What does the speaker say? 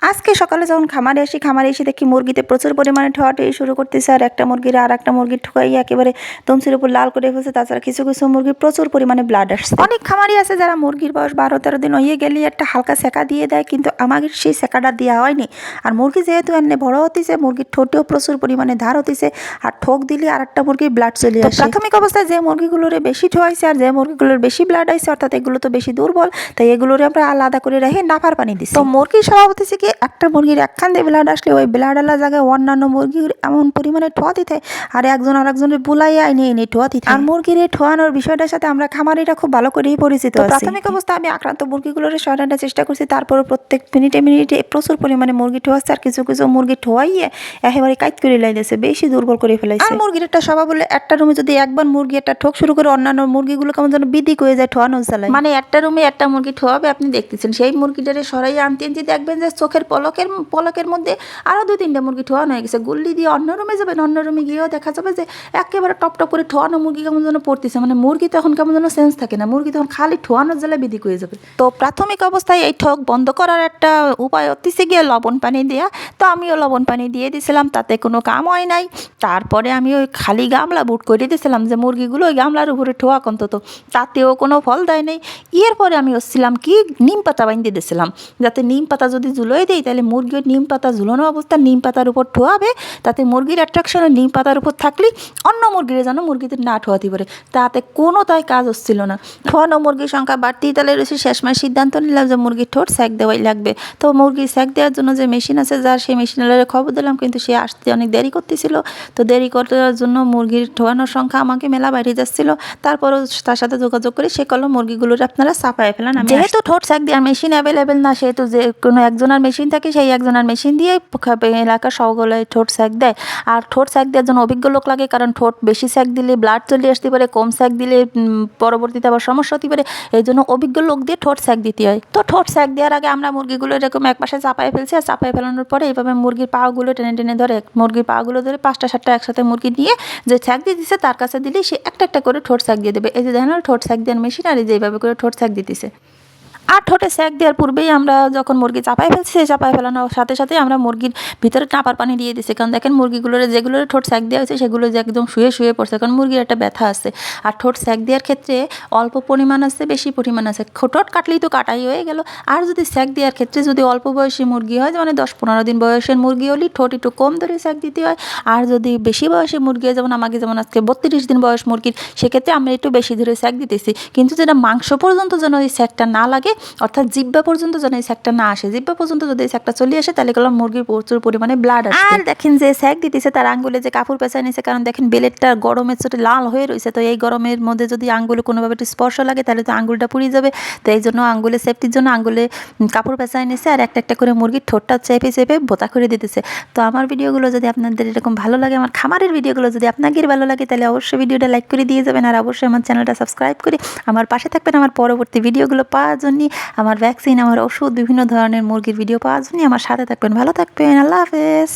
আজকে সকালে যখন খামারে আসি খামারে এসে দেখি মুরগিতে প্রচুর পরিমাণে ঠোয়াটুই শুরু করতেছে আর একটা মুরগির আর একটা মুরগির ঠোয়াই একেবারে তমসির উপর লাল করে ফেলছে। তাছাড়া কিছু কিছু মুরগির প্রচুর পরিমাণে ব্লাড আসছে। অনেক খামারি আছে যারা মুরগির বয়স বারো তেরো দিন হয়ে গেলে একটা হালকা সেকা দিয়ে দেয় কিন্তু আমাদের সেই সেকাটা দেওয়া হয়নি। আর মুরগি যেহেতু এনে বড় হতেছে মুরগির ঠোঁটেও প্রচুর পরিমাণে ধার হতেছে আর ঠোক দিলে আর একটা মুরগির ব্লাড চলে আসে। প্রাথমিক অবস্থায় যে মুরগিগুলোর বেশি ঠোয়াইছে আর যে মুরগিগুলোর বেশি ব্লাড আইছে অর্থাৎ এগুলো তো বেশি দুর্বল তাই এগুলোর আমরা আলাদা করে রেখে নাফার পানি দিচ্ছি তো মুরগির স্বভাব হতেছে কি একটা মুরগির একখান দিয়ে ব্লাড আসলে ওই ব্লাড আলা জায়গায় অন্যান্য মুরগির এমন পরিমাণে ঠোয়া দিতে আর একজন আর একজনের বুলাইয়া এনে এনে ঠোয়া দিতে আর মুরগির এই ঠোয়ানোর বিষয়টার সাথে আমরা খামারিরা খুব ভালো করেই পরিচিত প্রাথমিক অবস্থায় আমি আক্রান্ত মুরগিগুলোর সরানোর চেষ্টা করছি তারপরে প্রত্যেক মিনিটে মিনিটে প্রচুর পরিমাণে মুরগি ঠোয়াচ্ছে আর কিছু কিছু মুরগি ঠোয়াইয়ে একেবারে কাইত করে লাইতেছে বেশি দুর্বল করে ফেলাইছে। আর মুরগির একটা স্বভাব বলে একটা রুমে যদি একবার মুরগি একটা ঠোক শুরু করে অন্যান্য মুরগিগুলো কেমন যেন বিধি হয়ে যায় ঠোয়ানো চালায় মানে একটা রুমে একটা মুরগি ঠোয়াবে আপনি দেখতেছেন সেই মুরগিটারে সরাই আনতে আনতে দেখবেন যে চোখের পলকের পলকের মধ্যে আরও দু তিনটা মুরগি ঠোয়ানো হয়ে গেছে। গুল্লি দিয়ে অন্য রুমে যাবেন অন্য রুমে গিয়েও দেখা যাবে যে একেবারে টপ টপ করে ঠোয়ানো মুরগি কেমন যেন পড়তেছে। মানে মুরগি তখন কেমন যেন সেন্স থাকে না। মুরগি তখন খালি ঠোয়ানোর জেলায় বিধি হয়ে যাবে। তো প্রাথমিক অবস্থায় এই ঠক বন্ধ করার একটা উপায় হচ্ছে গিয়ে লবণ পানি দেওয়া তো আমিও লবণ পানি দিয়ে দিয়েছিলাম তাতে কোনো কাম হয় নাই। তারপরে আমি ওই খালি গামলা বুট করে দিয়েছিলাম যে মুরগিগুলো ওই গামলার উপরে ঠোয়াক অন্তত তাতেও কোনো ফল দেয় নাই। এর পরে আমি হচ্ছিলাম কি, নিম পাতা বাইন্দে দিয়েছিলাম যাতে নিম পাতা যদি ঝুলোই দেয় তাহলে মুরগির নিম পাতা ঝুলানো অবস্থা নিম পাতার উপর ঠোয়াবে তাতে মুরগির অ্যাট্রাকশনে নিম পাতার উপর থাকলে অন্য মুরগির যেন মুরগিদের না ঠোয়াতে পারে। তাতে কোনো তাই কাজ হচ্ছিল না। ঠোয়ানো মুরগির সংখ্যা বাড়তেই তাহলে রয়েছে শেষমেশ সিদ্ধান্ত নিলাম যে মুরগির ঠোঁট স্যাক দেওয়াই লাগবে। তো মুরগির স্যাক দেওয়ার জন্য যে মেশিন আছে যার সেই মেশিনের খবর দিলাম কিন্তু সে আসতে অনেক দেরি করতেছিল। তো দেরি করার জন্য মুরগির ঠোয়ানোর সংখ্যা আমাকে মেলা বাইরে যাচ্ছিল। তারপরও তার সাথে যোগাযোগ করে সে কলম মুরগিগুলোর আপনারা সাফায় ফেলান যেহেতু ঠোঁট স্যাক দেওয়ার মেশিন অ্যাভেলেবেল না সেহেতু যে কোনো একজনের মেশিন থাকে, সেই একজনের মেশিন দিয়ে এলাকার সবগুলোই ঠোঁট স্যাক দেয়। আর ঠোঁট স্যাক দেওয়ার জন্য অভিজ্ঞ লোক লাগে, কারণ ঠোঁট বেশি স্যাক দিলে ব্লাড চলে আসতে পারে, কম স্যাক দিলে পরবর্তীতে আবার সমস্যা হতে পারে। এই জন্য অভিজ্ঞ লোক দিয়ে ঠোঁট স্যাক দিতে হয়। তো ঠোঁট স্যাক দেওয়ার আগে আমরা মুরগিগুলো এরকম এক পাশে চাপায় ফেলছি, আর চাপায় ফেলানোর পরে এইভাবে মুরগির পাগুলো টেনে টেনে ধরে, মুরগির পাগুলো ধরে পাঁচটা, সাতটা একসাথে মুরগি নিয়ে যে স্যাক দিয়ে দিচ্ছে তার কাছে দিলেই সে একটা একটা করে ঠোঁট স্যাক দিয়ে দেবে। এই যে দেখেন, ঠোঁট স্যাক দেওয়ার মেশিন, আর এই যে এইভাবে করে ঠোঁট স্যাক দিতেছে। আর ঠোঁটে স্যাক দেওয়ার পূর্বেই আমরা যখন মুরগি চাপায় ফেলছি, সেই চাপায় ফেলানোর সাথে সাথে আমরা মুরগির ভিতরে টাপার পানি দিয়ে দিচ্ছি কারণ দেখেন মুরগিগুলোর যেগুলোর ঠোঁট স্যাক দেওয়া হয়েছে, সেগুলো যে একদম শুয়ে শুয়ে পড়ছে। কারণ মুরগির একটা ব্যথা আছে। আর ঠোঁট স্যাক দেওয়ার ক্ষেত্রে অল্প পরিমাণ আছে, বেশি পরিমাণ আছে। ঠোঁট কাটলেই তো কাটাই হয়ে গেল। আর যদি স্যাক দেওয়ার ক্ষেত্রে যদি অল্প বয়সী মুরগি হয় মানে দশ পনেরো দিন বয়সের মুরগি হলে ঠোঁট একটু কম ধরে স্যাক দিতে হয়। আর যদি বেশি বয়সী মুরগি হয়, যেমন আমাকে যেমন আজকে বত্রিশ দিন বয়স মুরগির, সেক্ষেত্রে আমরা একটু বেশি ধরে স্যাক দিতেছি। কিন্তু যেটা মাংস পর্যন্ত যেন ওই স্যাকটা না লাগে অর্থাৎ জিব্বা পর্যন্ত যেন এই স্যাকটা না আসে। জিব্বা পর্যন্ত যদি এই স্যাকটা চলে আসে, তাহলে গেলাম মুরগির প্রচুর পরিমাণে ব্লাড আসে আর দেখেন যে স্যাক দিতেছে, তার আঙ্গুলে যে কাপড় পেঁচায় নিছে, কারণ দেখেন বেলেটটা গরমের চোটে লাল হয়ে রয়েছে তো এই গরমের মধ্যে যদি আঙ্গুলে কোনোভাবে একটু স্পর্শ লাগে, তাহলে তো আঙ্গুলটা পুড়িয়ে যাবে। তো এই জন্য আঙ্গুলে সেফটির জন্য আঙ্গুলে কাপড় পেঁচায় নিছে, আর একটা একটা করে মুরগির ঠোঁটটা চেপে চেপে বোতা করে দিতেছে। তো আমার ভিডিওগুলো যদি আপনাদের এরকম ভালো লাগে, আমার খামারের ভিডিওগুলো যদি আপনাদের ভালো লাগে, তাহলে অবশ্যই ভিডিওটা লাইক করে দিয়ে যাবেন, আর অবশ্যই আমার চ্যানেলটা সাবস্ক্রাইব করে আমার পাশে থাকবেন। আমার পরবর্তী ভিডিওগুলো পাওয়ার জন্য আমার ভ্যাকসিন আমার ওষুধ, বিভিন্ন ধরনের মুরগির ভিডিও পাওয়ার জন্য আমার সাথে থাকবেন। ভালো থাকবেন। আল্লাহ হাফেজ।